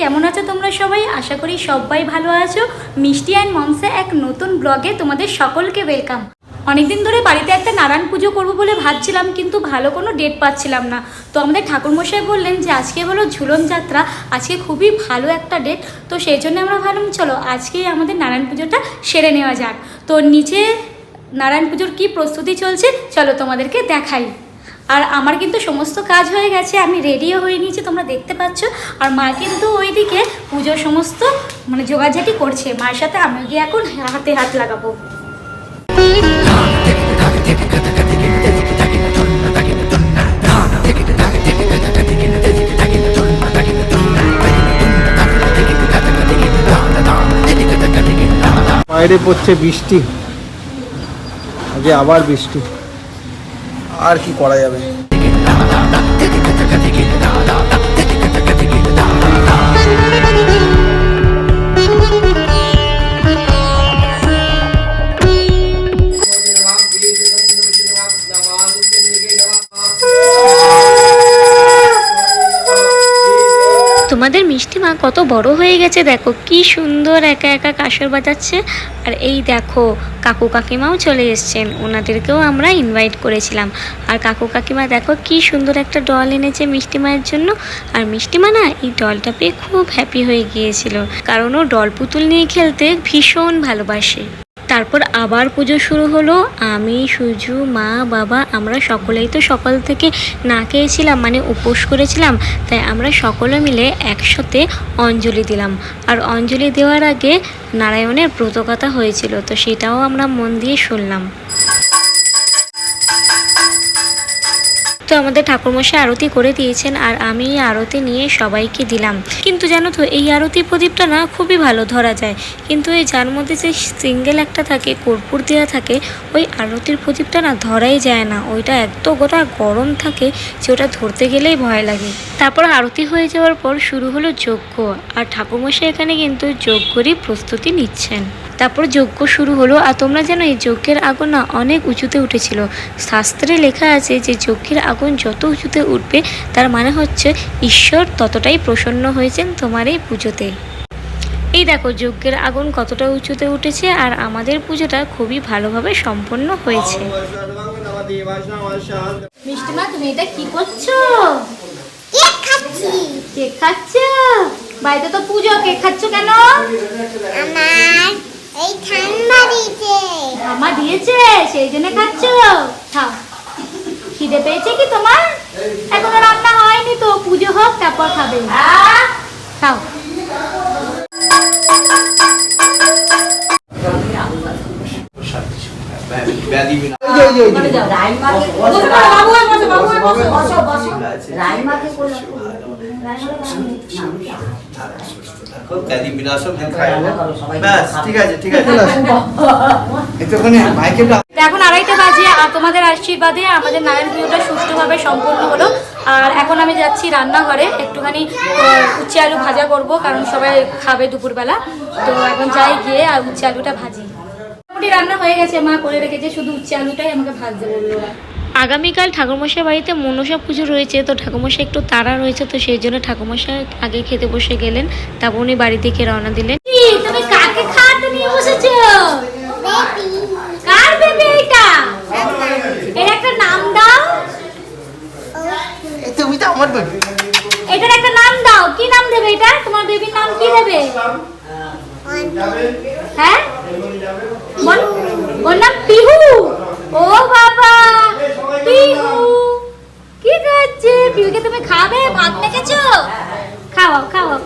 কেমন আছো তোমরা সবাই? আশা করি সবাই ভালো আছো। মিষ্টি অ্যান্ড মমসে এক নতুন ব্লগে তোমাদের সকলকে ওয়েলকাম। অনেকদিন ধরে বাড়িতে একটা নারায়ণ পুজো করব বলে ভাবছিলাম, কিন্তু ভালো কোনো ডেট পাচ্ছিলাম না। তো আমাদের ঠাকুরমশাই বললেন যে, আজকে হলো ঝুলন যাত্রা, আজকে খুবই ভালো একটা ডেট তো সেই জন্য আমরা ভাবলাম, চলো আজকেই আমাদের নারায়ণ পুজোটা সেরে নেওয়া যাক। তো নিচে নারায়ণ পুজোর কী প্রস্তুতি চলছে, চলো তোমাদেরকে দেখাই। আর আমার কিন্তু সমস্ত কাজ হয়ে গেছে, আমি রেডিও হয়ে নিয়েছি, তোমরা দেখতে পাচ্ছ। আর মা কিন্তু ওইদিকে পুজোর সমস্ত মানে জোগাড়ঝাটি করছে। মায়ের সাথে আমি গিয়ে এখন হাতে হাত লাগাবো। বাইরে পড়ছে বৃষ্টি। আজকে আবার বৃষ্টি। আর কি করা যাবে? তোমাদের মিষ্টি মা কত বড় হয়ে গেছে, দেখো কি সুন্দর একা একা কাসর বাজাচ্ছে। আর এই দেখো, কাকু কাকিমাও চলে এসছেন, ওনাদেরকেও আমরা ইনভাইট করেছিলাম। আর কাকু কাকিমা, দেখো কি সুন্দর একটা ডল এনেছে মিষ্টি মায়ের জন্য। আর মিষ্টি মা না, এই ডলটা পেয়ে খুব হ্যাপি হয়ে গিয়েছিল। কারণ ও ডল পুতুল নিয়ে খেলতে ভীষণ ভালোবাসে। তারপর আবার পুজো শুরু হলো। আমি, সুজু, মা, বাবা, আমরা সকলেই তো সকাল থেকে না খেয়েছিলাম মানে উপোস করেছিলাম। তাই আমরা সকলে মিলে একসাথে অঞ্জলি দিলাম। আর অঞ্জলি দেওয়ার আগে নারায়ণের ব্রতকথা হয়েছিল, তো সেটাও আমরা মন দিয়ে শুনলাম। তো আমাদের ঠাকুরমশাই আরতি করে দিয়েছেন আর আমি আরতি নিয়ে সবাইকে দিলাম। কিন্তু জানো তো, এই আরতি প্রদীপটা না খুবই ভালো ধরা যায়। কিন্তু এই যার মধ্যে যে সিঙ্গেল একটা থাকে, কর্পূর দেওয়া থাকে, ওই আরতির প্রদীপটা না ধরাই যায় না। ওইটা এত গোটা গরম থাকে যে ওটা ধরতে গেলেই ভয় লাগে। তারপর আরতি হয়ে যাওয়ার পর শুরু হলো যজ্ঞ। আর ঠাকুরমশাই এখানে কিন্তু যজ্ঞরই প্রস্তুতি নিচ্ছেন। তারপর যজ্ঞ শুরু হলো আর তোমরা জানো এই যজ্ঞের আগুন না অনেক উঁচুতে উঠেছিল। শাস্ত্রে লেখা আছে যে যজ্ঞের আগুন যত উঁচুতে উঠবে তার মানে হচ্ছে ঈশ্বর ততটাই প্রসন্ন হয়েছেন তোমার এই পুজোতে। এই দেখো যজ্ঞের আগুন কতটা উঁচুতে উঠেছে আর আমাদের পুজোটা খুবই ভালোভাবে সম্পন্ন হয়েছে। মিষ্টিমা তুমি এটা কি করছ? কেক খাচ্ছি। কেক খাচ্ছ? বাড়িতে তো পুজো কেক খাচ্ছ কেন? আমার এই ঠান্ডা দিতে আমা দিয়েছে সেই জন্য খাচ্ছ। খাও খিদে পেয়েছে কি তোমার? এখনও রান্না হয়নি তো পুজো হোক তারপর খাবে। খাও। ওই যে, এখন আড়াইটা বাজে আর তোমাদের আশীর্বাদে আমাদের নারায়ণ পুজোটা সুষ্ঠুভাবে সম্পন্ন হলো। আর এখন আমি যাচ্ছি রান্নাঘরে একটুখানি উচ্ছে আলু ভাজা করব কারণ সবাই খাবে দুপুরবেলা। তো এখন যাই গিয়ে আর উচ্ছে আলুটা ভাজি। মোটামুটি রান্না হয়ে গেছে মা করে রেখেছে শুধু উচ্ছে আলুটাই আমাকে ভাজতে বলল। আগামীকাল ঠাকুরমশাই বাড়িতে মনসা পুজো রয়েছে, তো ঠাকুরমশাই একটু তাড়া রয়েছে, তো সেই জন্য ঠাকুরমশাই আগে খেতে বসে গেলেন, তারপর উনি বাড়ি থেকে রওনা দিলেন তুমি কাকে খাওয়াতে নিয়ে বসেছো কার বেবি এটা এর একটা নাম দাও তুমি তো আমার বেবি এটার একটা নাম দাও কি নাম দেবে এটা তোমার বেবির নাম কি দেবে হ্যাঁ বল- ওর নাম পিহু ও বাবা পিহু কি করছে পিহুকে তুমি খাবে ভাত মেখেছো খাওয়াও খাওয়াও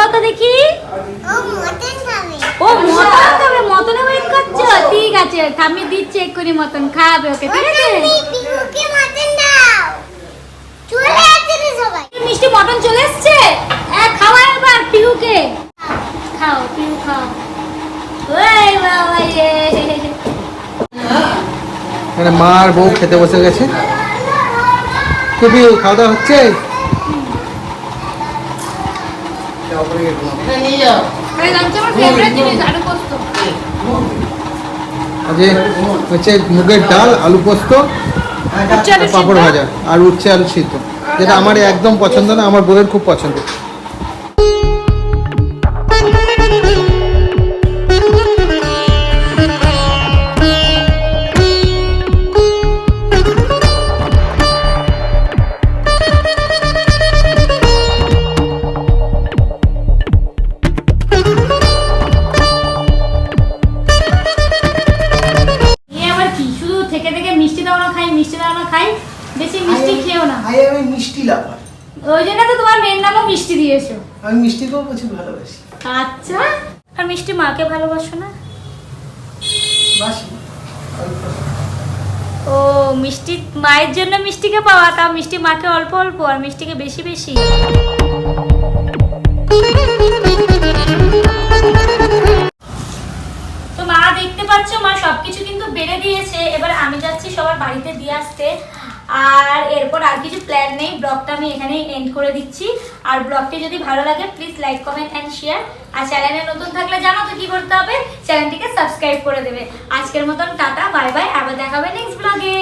পিহুকে তো দেখি? ও মটন খাবে। ও মটন খাবে মটনে ওয়েট করছ? ঠিক আছে আমি দিচ্ছি এক্ষুনি মটন খাবে ওকে ঠিক আছে? মিষ্টি মটন চলে এসছে? খাওয়া এবার পিহুকে। খাও পিহু খাও। ওই বাবা রে। মা আর বউ খেতে বসে গেছে। খুবই খাওয়া দাওয়া হচ্ছে? আজকে হচ্ছে মুগের ডাল আলু পোস্ত পাঁপড় ভাজা আর উচ্ছে আলু সিদ্ধ। যেটা আমার একদম পছন্দ না আমার বউয়ের খুব পছন্দ। আমি মিষ্টি লাভার ওই জন্য তো তোমার মেয়ের নামও মিষ্টি দিয়েছ। আমি মিষ্টিকেও প্রচুর ভালোবাসি। আচ্ছা আর মিষ্টি মাকে ভালোবাসো না? বাসি। ও মিষ্টি মায়ের জন্য মিষ্টিকে পাওয়া তা মিষ্টি মাকে অল্প অল্প আর মিষ্টিকে বেশি বেশি। তো মা দেখতে পাচ্ছ মা সবকিছু কিন্তু বেড়ে দিয়েছে। এবার আমি যাচ্ছি সবার বাড়িতে দিয়ে আসতে। আর এরপর আর কিছু প্ল্যান নেই, ব্লগটা আমি এখানেই এন্ড করে দিচ্ছি। আর ব্লগটি যদি ভালো লাগে please like comment and share আর চ্যানেলে নতুন থাকলে জানো তো কী করতে হবে? চ্যানেলটিকে সাবস্ক্রাইব করে দেবে। আজকের মতন টাটা বাই বাই আবার দেখাবে নেক্সট ব্লগে